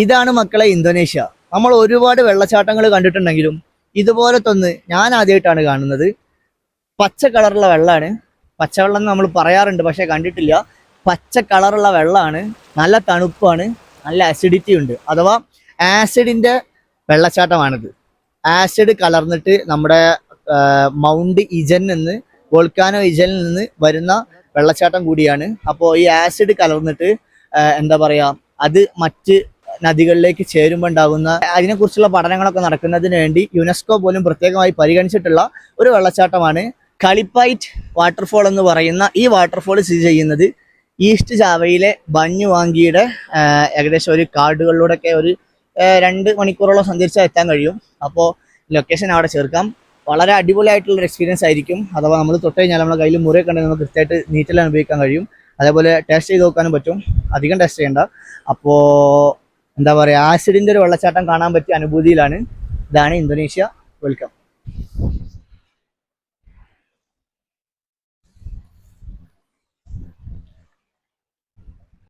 ഇതാണ് മക്കളെ ഇന്തോനേഷ്യ. നമ്മൾ ഒരുപാട് വെള്ളച്ചാട്ടങ്ങൾ കണ്ടിട്ടുണ്ടെങ്കിലും ഇതുപോലത്തെ ഒന്ന് ഞാൻ ആദ്യമായിട്ടാണ് കാണുന്നത്. പച്ച കളറുള്ള വെള്ളമാണ് പച്ചവെള്ളം എന്ന് നമ്മൾ പറയാറുണ്ട് പക്ഷേ കണ്ടിട്ടില്ല. പച്ച കളറുള്ള വെള്ളമാണ് നല്ല തണുപ്പാണ്. നല്ല ആസിഡിറ്റി ഉണ്ട്. അഥവാ ആസിഡിന്റെ വെള്ളച്ചാട്ടമാണിത്. ആസിഡ് കലർന്നിട്ട് നമ്മുടെ മൗണ്ട് ഇജൻ നിന്ന് വോൾക്കാനോ ഇജനിൽ നിന്ന് വരുന്ന വെള്ളച്ചാട്ടം കൂടിയാണ്. അപ്പോൾ ഈ ആസിഡ് കലർന്നിട്ട് എന്താ പറയുക അത് മറ്റ് നദികളിലേക്ക് ചേരുമ്പോൾ ഉണ്ടാകുന്ന അതിനെക്കുറിച്ചുള്ള പഠനങ്ങളൊക്കെ നടക്കുന്നതിന് വേണ്ടി യുനെസ്കോ പോലും പ്രത്യേകമായി പരിഗണിച്ചിട്ടുള്ള ഒരു വെള്ളച്ചാട്ടമാണ് കളിപ്പൈറ്റ് വാട്ടർഫോൾ എന്ന് പറയുന്ന ഈ വാട്ടർഫോൾ സ്ഥിതി ചെയ്യുന്നത് ഈസ്റ്റ് ജാവയിലെ ബഞ്ഞുവാങ്കിയുടെ ഏകദേശം ഒരു കാടുകളിലൂടെയൊക്കെ ഒരു രണ്ട് മണിക്കൂറോളം സഞ്ചരിച്ചാൽ എത്താൻ കഴിയും. അപ്പോൾ ലൊക്കേഷൻ അവിടെ ചേർക്കാം. വളരെ അടിപൊളിയായിട്ടുള്ള ഒരു എക്സ്പീരിയൻസ് ആയിരിക്കും. അഥവാ നമ്മൾ തൊട്ട് കഴിഞ്ഞാൽ നമ്മുടെ കയ്യിൽ മുറിയൊക്കെ ഉണ്ടെങ്കിൽ നമുക്ക് കൃത്യമായിട്ട് നീറ്റെല്ലാം അനുഭവിക്കാൻ കഴിയും. അതേപോലെ ടേസ്റ്റ് ചെയ്ത് നോക്കാനും പറ്റും. അധികം ടേസ്റ്റ് ചെയ്യണ്ട. അപ്പോൾ എന്താ പറയുക ആസിഡിന്റെ ഒരു വെള്ളച്ചാട്ടം കാണാൻ പറ്റിയ അനുഭൂതിയിലാണ്. ഇതാണ് ഇന്തോനേഷ്യ വെൽക്കം.